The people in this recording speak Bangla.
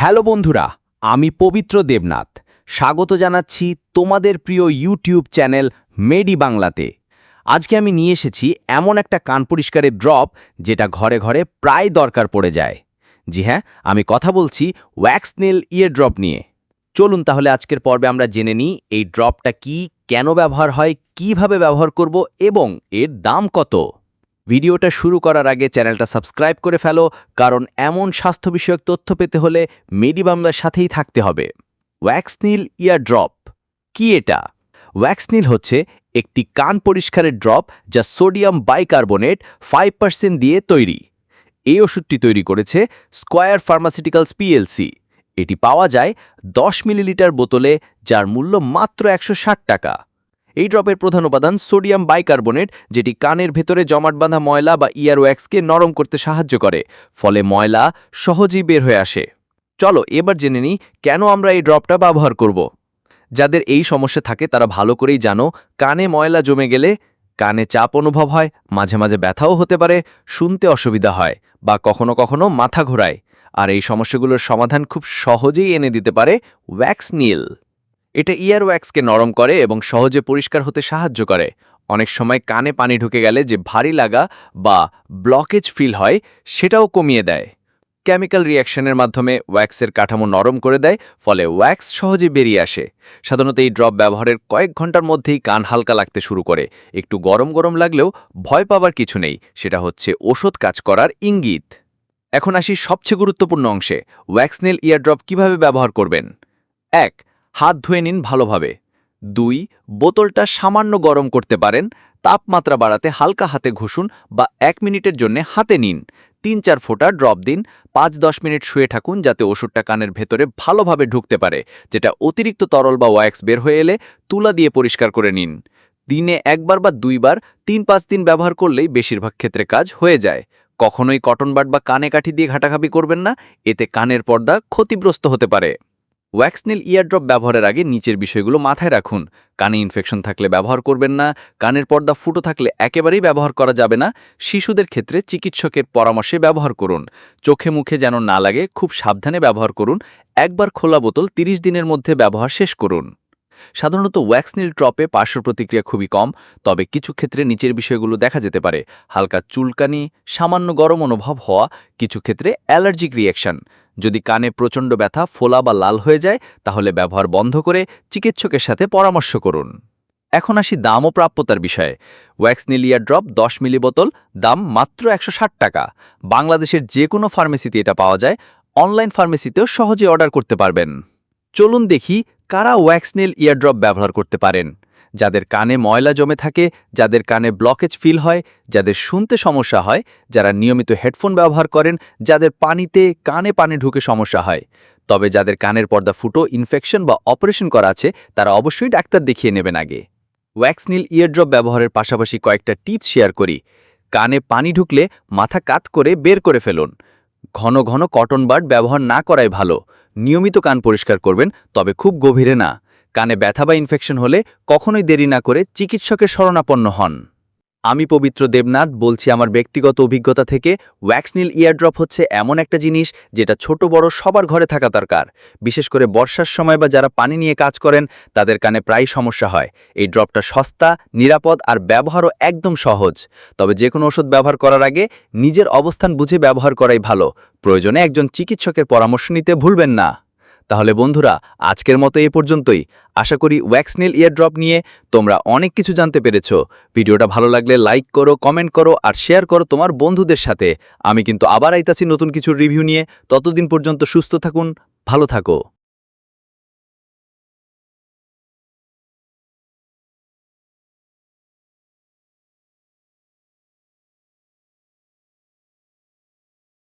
হ্যালো বন্ধুরা, আমি পবিত্র দেবনাথ। স্বাগত জানাচ্ছি তোমাদের প্রিয় ইউটিউব চ্যানেল মেডি বাংলাতে। আজকে আমি নিয়ে এসেছি এমন একটা কান পরিষ্কারের ড্রপ যেটা ঘরে ঘরে প্রায় দরকার পড়ে যায়। জি হ্যাঁ আমি কথা বলছি ওয়্যাক্স নেল ইয়ে ড্রপ নিয়ে। চলুন তাহলে আজকের পর্বে আমরা জেনে নিই এই ড্রপটা কি, কেন ব্যবহার হয়, কীভাবে ব্যবহার করব এবং এর দাম কত। ভিডিওটা শুরু করার আগে চ্যানেলটা সাবস্ক্রাইব করে ফেলো, কারণ এমন স্বাস্থ্য বিষয়ক তথ্য পেতে হলে মেডি বাংলার সাথেই থাকতে হবে। ওয়্যাক্সনীল ইয়ার ড্রপ কি এটা? ওয়্যাক্সনীল হচ্ছে একটি কান পরিষ্কারের ড্রপ যা সোডিয়াম বাইকার্বনেট ফাইভ পার্সেন্ট দিয়ে তৈরি। এই ওষুধটি তৈরি করেছে স্কোয়ার ফার্মাসিউটিক্যালস পিএলসি এটি পাওয়া যায় দশ মিলিলিটার বোতলে, যার মূল্য মাত্র একশো ষাট টাকা। এই ড্রপের প্রধান উপাদান সোডিয়াম বাইকার্বনেট, যেটি কানের ভেতরে জমাট বাঁধা ময়লা বা ইয়ারওয়্যাক্সকে নরম করতে সাহায্য করে, ফলে ময়লা সহজেই বের হয়ে আসে। চলো এবার জেনে নিই কেন আমরা এই ড্রপটা ব্যবহার করব। যাদের এই সমস্যা থাকে, তারা ভালো করেই জানো, কানে ময়লা জমে গেলে কানে চাপ অনুভব হয়, মাঝে মাঝে ব্যথাও হতে পারে, শুনতে অসুবিধা হয়, বা কখনো কখনো মাথা ঘোরায়। আর এই সমস্যাগুলোর সমাধান খুব সহজেই এনে দিতে পারে ওয়্যাক্স নীল এটা ইয়ার ওয়্যাক্সকে নরম করে এবং সহজে পরিষ্কার হতে সাহায্য করে। অনেক সময় কানে পানি ঢুকে গেলে যে ভারী লাগা বা ব্লকেজ ফিল হয়, সেটাও কমিয়ে দেয়। কেমিক্যাল রিয়াকশনের মাধ্যমে ওয়্যাক্সের কাঠামো নরম করে দেয়, ফলে ওয়্যাক্স সহজে বেরিয়ে আসে। সাধারণত এই ড্রপ ব্যবহারের কয়েক ঘণ্টার মধ্যেই কান হালকা লাগতে শুরু করে। একটু গরম গরম লাগলেও ভয় পাবার কিছু নেই, সেটা হচ্ছে ওষুধ কাজ করার ইঙ্গিত। এখন আসি সবচেয়ে গুরুত্বপূর্ণ অংশে ওয়্যাক্সনেল ইয়ারড্রপ কীভাবে ব্যবহার করবেন? এক হাত ধুয়ে নিন ভালোভাবে। দুই, বোতলটা সামান্য গরম করতে পারেন, তাপমাত্রা বাড়াতে হালকা হাতে ঘুষুন বা এক মিনিটের জন্য হাতে নিন। তিন, চার ফোঁটা ড্রপ দিন, পাঁচ, দশ মিনিট শুয়ে থাকুন যাতে ওষুধটা কানের ভেতরে ভালোভাবে ঢুকতে পারে, যেটা অতিরিক্ত তরল বা ওয়্যাক্স বের হয়ে এলে তুলা দিয়ে পরিষ্কার করে নিন। দিনে একবার বা দুইবার তিন, পাঁচ দিন ব্যবহার করলেই বেশিরভাগ ক্ষেত্রে কাজ হয়ে যায়। কখনোই কটন বাট বা কানে কাঠি দিয়ে ঘাটাঘাপি করবেন না, এতে কানের পর্দা ক্ষতিগ্রস্ত হতে পারে। ওয়্যাক্সনীল ইয়ারড্রপ ব্যবহারের আগে নিচের বিষয়গুলো মাথায় রাখুন। কানে ইনফেকশন থাকলে ব্যবহার করবেন না, কানের পর্দা ফুটো থাকলে একেবারেই ব্যবহার করা যাবে না। শিশুদের ক্ষেত্রে চিকিৎসকের পরামর্শে ব্যবহার করুন। চোখে মুখে যেন না লাগে, খুব সাবধানে ব্যবহার করুন। একবার খোলা বোতল ৩০ দিনের মধ্যে ব্যবহার শেষ করুন। সাধারণত ওয়্যাক্সনীল ট্রপে পার্শ্ব প্রতিক্রিয়া খুবই কম, তবে কিছু ক্ষেত্রে নিচের বিষয়গুলো দেখা যেতে পারে। হালকা চুলকানি, সামান্য গরম অনুভব হওয়া, কিছু ক্ষেত্রে অ্যালার্জিক রিয়াকশন যদি কানে প্রচণ্ড ব্যথা, ফোলা বা লাল হয়ে যায়, তাহলে ব্যবহার বন্ধ করে চিকিৎসকের সাথে পরামর্শ করুন। এখন আসি দাম ও প্রাপ্যতার বিষয়ে। ওয়্যাক্স নিলিয়া ড্রপ দশ মিলি বোতল, দাম মাত্র একশো ষাট টাকা। বাংলাদেশের যে কোনো ফার্মেসিতে এটা পাওয়া যায়, অনলাইন ফার্মেসিতেও সহজে অর্ডার করতে পারবেন। চলুন দেখি কারা ওয়্যাক্সনেল ইয়ারড্রপ ব্যবহার করতে পারেন। যাদের কানে ময়লা জমে থাকে, যাদের কানে ব্লকেজ ফিল হয়, যাদের শুনতে সমস্যা হয়, যারা নিয়মিত হেডফোন ব্যবহার করেন, যাদের পানিতে কানে পানি ঢুকে সমস্যা হয়। তবে যাদের কানের পর্দা ফুটো ইনফেকশন বা অপারেশন করা আছে, তারা অবশ্যই ডাক্তার দেখিয়ে নেবেন আগে। ওয়্যাক্সনীল ইয়ারড্রপ ব্যবহারের পাশাপাশি কয়েকটা টিপস শেয়ার করি। কানে পানি ঢুকলে মাথা কাত করে বের করে ফেলুন। ঘন ঘন কটন বার্ড ব্যবহার না করাই ভালো। নিয়মিত কান পরিষ্কার করবেন, তবে খুব গভীরে না। কানে ব্যথা বা ইনফেকশন হলে কখনোই দেরি না করে চিকিৎসকের শরণাপন্ন হন। আমি পবিত্র দেবনাথ, বলছি আমার ব্যক্তিগত অভিজ্ঞতা থেকে ওয়্যাক্সনীল ইয়ারড্রপ হচ্ছে এমন একটা জিনিস যেটা ছোট বড় সবার ঘরে থাকা দরকার। বিশেষ করে বর্ষার সময় বা যারা পানি নিয়ে কাজ করেন, তাদের কানে প্রায় সমস্যা হয়। এই ড্রপটা সস্তা, নিরাপদ আর ব্যবহারও একদম সহজ। তবে যে কোনো ওষুধ ব্যবহার করার আগে নিজের অবস্থান বুঝে ব্যবহার করাই ভালো। প্রয়োজনে একজন চিকিৎসকের পরামর্শ নিতে ভুলবেন না। তাহলে বন্ধুরা, আজকের মতো এ পর্যন্তই। আশা করি ওয়্যাক্সনেল ইয়ারড্রপ নিয়ে তোমরা অনেক কিছু জানতে পেরেছ। ভিডিওটা ভালো লাগলে লাইক করো কমেন্ট করো আর শেয়ার করো তোমার বন্ধুদের সাথে। আমি কিন্তু আবার আইতাছি নতুন কিছু রিভিউ নিয়ে। ততদিন পর্যন্ত সুস্থ থাকুন, ভালো থাকো।